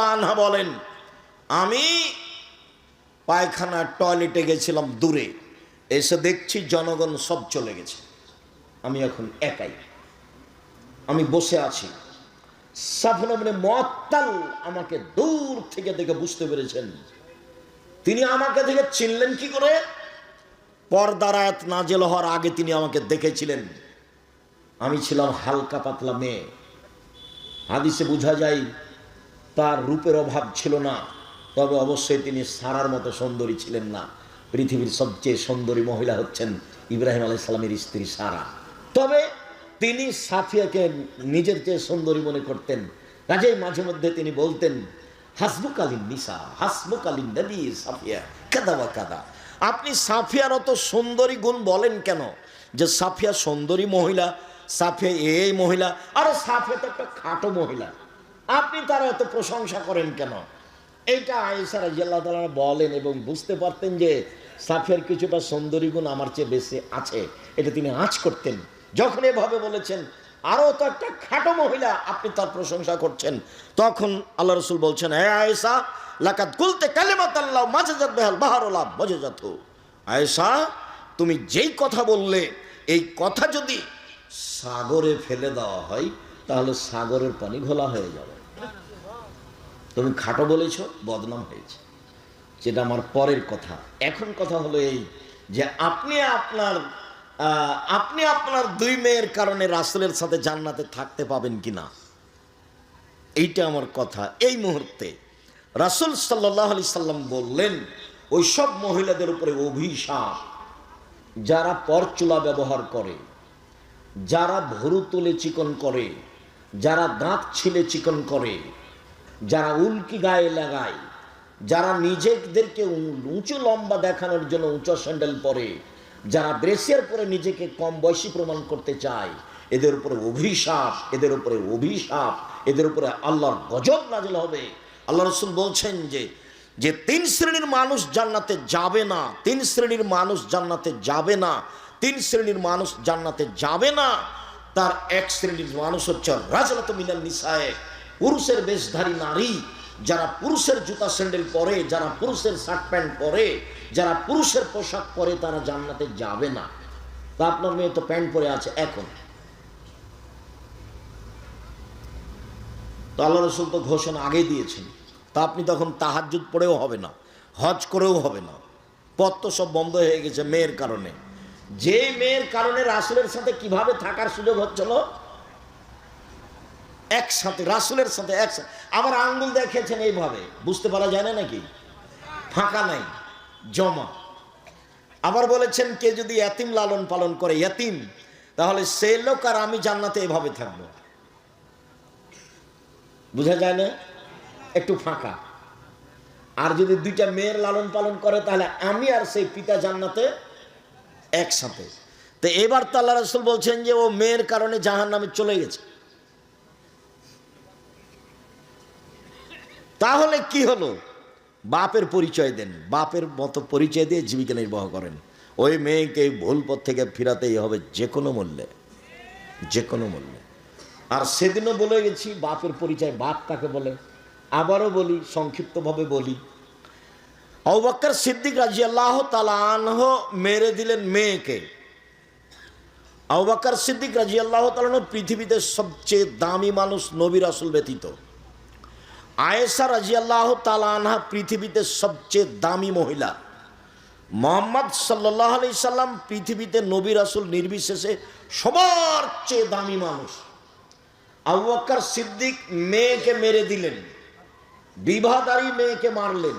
আনহা বলেন, আমি পায়খানা টয়লেটে গেছিলাম দূরে, এসে দেখছি জনগণ সব চলে গেছে। আমি এখন একাই। আমি বসে আছি। সাফনা মানে মত্তাল আমাকে দূর থেকে দেখে বুঝতে পেরেছেন। তিনি আমাকে দেখে চিনলেন কি করে? পর্দার আয়াত নাজেল হওয়ার আগে তিনি আমাকে দেখেছিলেন। আমি ছিলাম হালকা পাতলা মেয়ে। হাদিসে বোঝা যায়, তার রূপের অভাব ছিল না, তবে অবশ্যই তিনি সারার মতো সুন্দরী ছিলেন না। পৃথিবীর সবচেয়ে সুন্দরী মহিলা হচ্ছেন ইব্রাহিম আলাই সালামের স্ত্রী সারা। তবে তিনি সাফিয়াকে নিজের চেয়ে সুন্দরী মনে করতেন। কাজেই মাঝে মধ্যে তিনি বলতেন, হাসবুকালীন নিসা, হাসবুকালীন নবী সাফিয়া, কাদা বা কাদা। আপনি সাফিয়ার অত সুন্দরী গুণ বলেন কেন? যে সাফিয়া সুন্দরী মহিলা সাফিয়া এই মহিলা, আরে সাফে তো একটা খাটো মহিলা। আপনি তার এত প্রশংসা করেন কেন? এইটা আয়েসারা জিল্লাহ তালা বলেন এবং বুঝতে পারতেন যে সাফের কিছুটা সুন্দরী গুণ আমার চেয়ে বেশি আছে। এটা তিনি আঁচ করতেন। যখন এভাবে বলেছেন আরও তো একটা খাটো মহিলা আপনি তার প্রশংসা করছেন, তখন আল্লাহ রসুল বলছেন হ্যাঁ আয়েসা লাকাত গুলতে কালেমাত আল্লাহ মাঝে যাত বেহাল বাহারুল্লাহ মজে যাত আয়েসা তুমি যেই কথা বললে, এই কথা যদি সাগরে ফেলে দেওয়া হয়, তাহলে সাগরের পানি ঘোলা হয়ে যাবে। তুমি খাটো বলেছ, বদনাম হয়েছে। যেটা আমার পরের কথা। এখন কথা হলো এই যে আপনি আপনার আপনি আপনার দুই মেয়ের কারণে রাসুলের সাথে জান্নাতে থাকতে পাবেন কিনা? এইটা আমার কথা। এই মুহূর্তে রাসুল সাল্লাহ আলি সাল্লাম বললেন, ওই সব মহিলাদের উপরে অভিশাপ, যারা পরচুলা ব্যবহার করে যারা ভরু তুলে চিকন করে, যারা দাঁত ছিলে চিকন করে, যারা উল্কি গায়ে লাগায়, যারা নিজেদেরকে উঁচু লম্বা দেখানোর জন্য উঁচু স্যান্ডেল পরে, যারা ব্রেসিয়ার পরে নিজেকে কম বয়সী প্রমাণ করতে চায়, এদের উপরে অভিশাপ, এদের উপরে অভিশাপ, এদের উপরে আল্লাহর গজব নাজল হবে। আল্লাহ রসুল বলছেন যে যে তিন শ্রেণির মানুষ জান্নাতে যাবে না, তিন শ্রেণির মানুষ জান্নাতে যাবে না তিন শ্রেণির মানুষ জান্নাতে যাবে না। তার এক শ্রেণির মানুষ হচ্ছে রাজলত মিনাল নিসায়। পুরুষের বেশধারী নারী, যারা পুরুষের জুতা স্যান্ডেল পরে, যারা পুরুষের শার্ট প্যান্ট পরে, যারা পুরুষের পোশাক পরে, তারা জান্নাতে যাবে না। তা আপনার মেয়ে তো প্যান্ট পরে আছে, এখন। তো আল্লাহ রসুল তো ঘোষণা আগে দিয়েছেন। তা আপনি তখন তাহাজুদ পড়েও হবে না, হজ করেও হবে না। পথ তো সব বন্ধ হয়ে গেছে মেয়ের কারণে। যে মেয়ের কারণে রাসুলের সাথে কীভাবে থাকার সুযোগ হচ্ছিল? একসাথে, রাসুলের সাথে একসাথে। আবার আঙ্গুল দেখেছেন এইভাবে। বুঝতে পারা যায় না নাকি? ফাঁকা নাই, জমা। আবার বলেছেন, কে যদি এতিম লালন পালন করে, এতিম, তাহলে সে লোক আর আমি জান্নাতে এভাবে থাকব। বুঝা যায় না? একটু ফাঁকা। আর যদি দুইটা মেয়ের লালন পালন করে, তাহলে আমি আর সেই পিতা জান্নাতে একসাথে। তো এবার তো আল্লাহ রসুল বলছেন যে, ও মেয়ের কারণে জাহান নামে চলে গেছে। তাহলে কি হলো? বাপের পরিচয় দেন। বাপের মতো পরিচয় দিয়ে জীবিকা নির্বাহ করেন। ওই মেয়েকে ভুল পথ থেকে ফিরাতেই হবে যে কোনো মূল্যে। যে কোনো মূল্যে। আর সেদিনও বলে গেছি, বাপের পরিচয় বাপ কাকে বলে। আবারও বলি, সংক্ষিপ্তভাবে বলি অবাক্কর সিদ্দিক রাজি আল্লাহ তালানহ মেরে দিলেন মেয়েকে। আবাক্কর সিদ্দিক রাজি আল্লাহ তালান পৃথিবীতে সবচেয়ে দামি মানুষ নবী রাসুল ব্যতীত। আয়েসা রাজি আল্লাহ তালানহা পৃথিবীতে সবচেয়ে দামি মহিলা। মোহাম্মদ সাল্লাহ আলি সাল্লাম পৃথিবীতে নবী রাসুল নির্বিশেষে সবার চেয়ে দামি মানুষ। আবু সিদ্দিক মেয়েকে মেরে দিলেন। বিবাহদারী মেয়েকে মারলেন।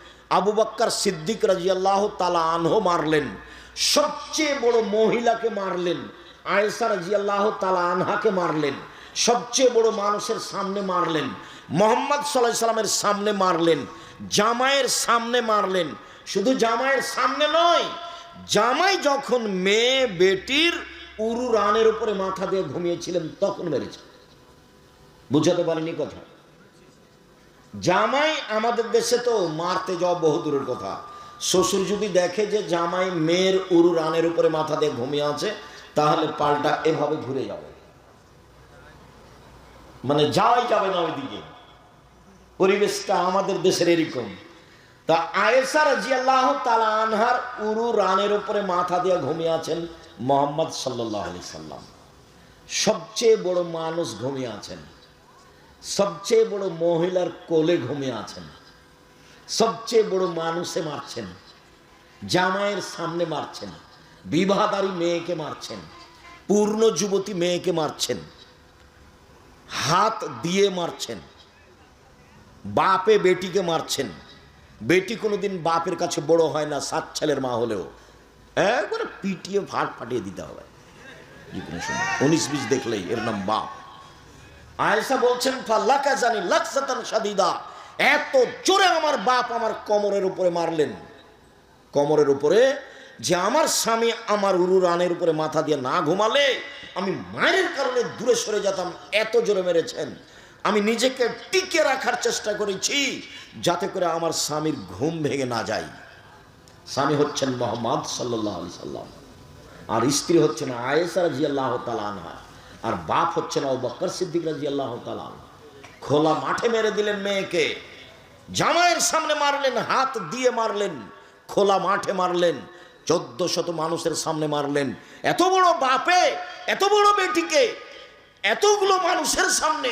আবু বাক্কার সিদ্দিক রাজিয়াল্লাহ তালা আনহ মারলেন। সবচেয়ে বড় মহিলাকে মারলেন। আয়েসা রাজিয়াল্লাহ তালা আনহাকে মারলেন। সবচেয়ে বড় মানুষের সামনে মারলেন। মোহাম্মদ সাল্লাহ সাল্লামের সামনে মারলেন। জামাইয়ের সামনে মারলেন। শুধু জামাইয়ের সামনে নয়, জামাই যখন মেয়ে, বেটির উরু রানের উপরে মাথা দিয়ে ঘুমিয়েছিলেন, তখন মেরেছে। বুঝাতে পারেনি কথা? জামাই আমাদের দেশে তো মারতে যাওয়া বহু দূরের কথা। শ্বশুর যদি দেখে যে জামাই মেয়ের উরু রানের উপরে মাথা দিয়ে ঘুমিয়ে আছে, তাহলে পাল্টা এভাবে ঘুরে যাবে। মানে যাওয়াই যাবে না ওইদিকে। পরিবেশটা আমাদের দেশের এরকম। তা আয়েসা রাজিয়াল্লাহ তালা আনহার উরু রানের উপরে মাথা দিয়ে ঘুমিয়ে আছেন মোহাম্মদ সাল্লাহ আলি সাল্লাম। সবচেয়ে বড় মানুষ ঘুমিয়ে আছেন। সবচেয়ে বড় মহিলার কোলে ঘুমিয়ে আছেন। সবচেয়ে বড় মানুষে মারছেন। জামাইয়ের সামনে মারছেন। বিবাহদারী মেয়েকে মারছেন। পূর্ণ যুবতী মেয়েকে মারছেন। হাত দিয়ে মারছেন। বাপে বেটিকে মারছেন। বেটি কোনোদিন বাপের কাছে বড় হয় না, সাত ছেলের মা হলেও। একবারে পিটিয়ে ফাট ফাটিয়ে দিতে হবে। উনিশ বিশ দেখলেই এর নাম বাপ। আয়েশা বলছেন, ফাল্লাকা জানি লাকসাতান সাদিদা এত জোরে আমার বাপ আমার কোমরের উপরে মারলেন। কোমরের উপরে যে আমার স্বামী আমার উরু রানের উপরে মাথা দিয়ে না ঘুমালে, আমি মায়ের কারণে দূরে সরে যেতাম, এত জোরে মেরেছেন। আমি নিজেকে টিকে রাখার চেষ্টা করেছি, যাতে করে আমার স্বামীর ঘুম ভেঙে না যায়। স্বামী হচ্ছেন মোহাম্মদ সাল্লাহ আলি সাল্লাম। আর স্ত্রী হচ্ছেন আয়েসা রাজি আল্লাহ তালানহা আর বাপ হচ্ছেন বকর সিদ্দিক রাজি আল্লাহ তালান খোলা মাঠে মেরে দিলেন মেয়েকে, জামাইয়ের সামনে মারলেন, হাত দিয়ে মারলেন, খোলা মাঠে মারলেন, চোদ্দ শত মানুষের সামনে মারলেন। এত বড় বাপে, এত বড় বেটিকে, এতগুলো মানুষের সামনে,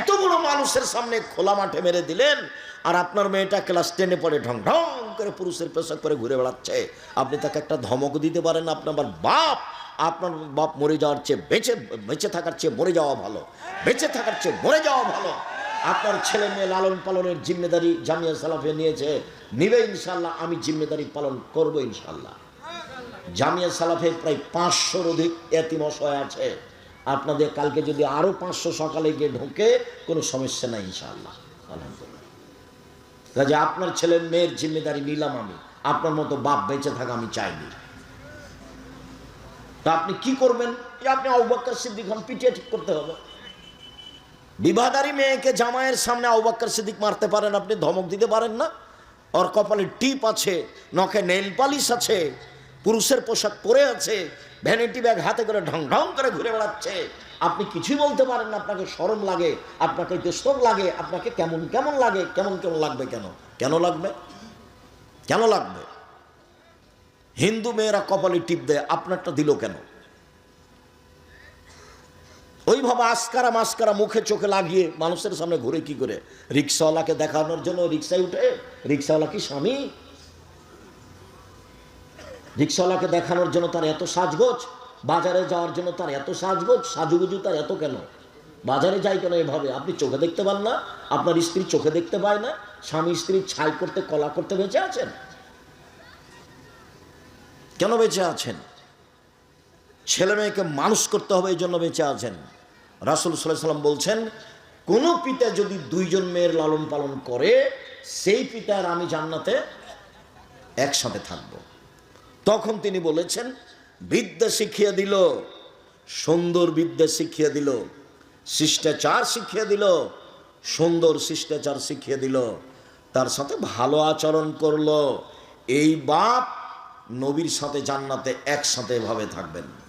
এত বড় মানুষের সামনে খোলা মাঠে মেরে দিলেন, আর আপনার মেয়েটা ক্লাস টেনে পড়ে ঢং ঢং করে পুরুষের পেশাক করে ঘুরে বেড়াচ্ছে। আপনি তাকে একটা ধমক দিতে পারেন, আপনার বাপ আপনার বাপ মরে যাওয়ার চেয়ে বেঁচে বেঁচে থাকার চেয়ে মরে যাওয়া ভালো। বেঁচে থাকার চেয়ে মরে যাওয়া ভালো। আপনার ছেলে মেয়ে লালন পালনের জিম্মেদারি জামিয়া সালাফে নিয়েছে। নিবে ইনশাল্লাহ আমি জিম্মেদারি পালন করব ইনশাল্লাহ জামিয়া সালাফে প্রায় পাঁচশোর অধিক এতিম অসহায় আছে। আপনাদের কালকে যদি আরও পাঁচশো সকালে গিয়ে ঢোকে, কোনো সমস্যা নাই ইনশাল্লাহ আলহামদুলিল্লাহ। কাজে আপনার ছেলে মেয়ের জিম্মেদারি নিলাম আমি। আপনার মতো বাপ বেঁচে থাকা আমি চাইনি। তা আপনি কি করবেন? আপনি অবাক্কর সিদ্দিক হন, পিটিয়ে ঠিক করতে হবে। বিবাহদারী মেয়েকে জামাইয়ের সামনে অবাক্কর সিদ্দিক মারতে পারেন, আপনি ধমক দিতে পারেন না। ওর কপালে টিপ আছে, নখে নেল পালিশ আছে, পুরুষের পোশাক পরে আছে, ভ্যানিটি ব্যাগ হাতে করে ঢং ঢং করে ঘুরে বেড়াচ্ছে। আপনি কিছুই বলতে পারেন না, আপনাকে সরম লাগে, আপনাকে দেস্তর লাগে, আপনাকে কেমন কেমন লাগে, কেমন কেমন লাগবে কেন? কেন লাগবে? কেন লাগবে? হিন্দু মেয়েরা কপালে টিপ দেয়, আপনারটা দিল কেন? ওইভাবে আসকারা মাস্কারা মুখে চোখে লাগিয়ে মানুষের সামনে ঘুরে কি করে? রিক্সাওয়ালাকে দেখানোর জন্য রিক্সায় উঠে? রিক্সাওয়ালা কি স্বামী? রিক্সাওয়ালাকে দেখানোর জন্য তার এত সাজগোজ? বাজারে যাওয়ার জন্য তার এত সাজগোজ? সাজুগুজু তার এত কেন? বাজারে যাই কেন এভাবে? আপনি চোখে দেখতে পান না? আপনার স্ত্রী চোখে দেখতে পায় না? স্বামী স্ত্রী ছাই করতে, কলা করতে বেঁচে আছেন? কেন বেঁচে আছেন? ছেলে মেয়েকে মানুষ করতে হবে এই জন্য বেঁচে আছেন। রাসুল সাল্লাহ সাল্লাম বলছেন, কোনো পিতা যদি দুইজন মেয়ের লালন পালন করে, সেই পিতার আমি জান্নাতে একসাথে থাকব। তখন তিনি বলেছেন, বিদ্যা শিখিয়ে দিল, সুন্দর বিদ্যা শিখিয়ে দিল, শিষ্টাচার শিখিয়ে দিল, সুন্দর শিষ্টাচার শিখিয়ে দিল, তার সাথে ভালো আচরণ করল। এই বাপ নবীর সাথে জান্নাতে একসাথে এভাবে থাকবেন।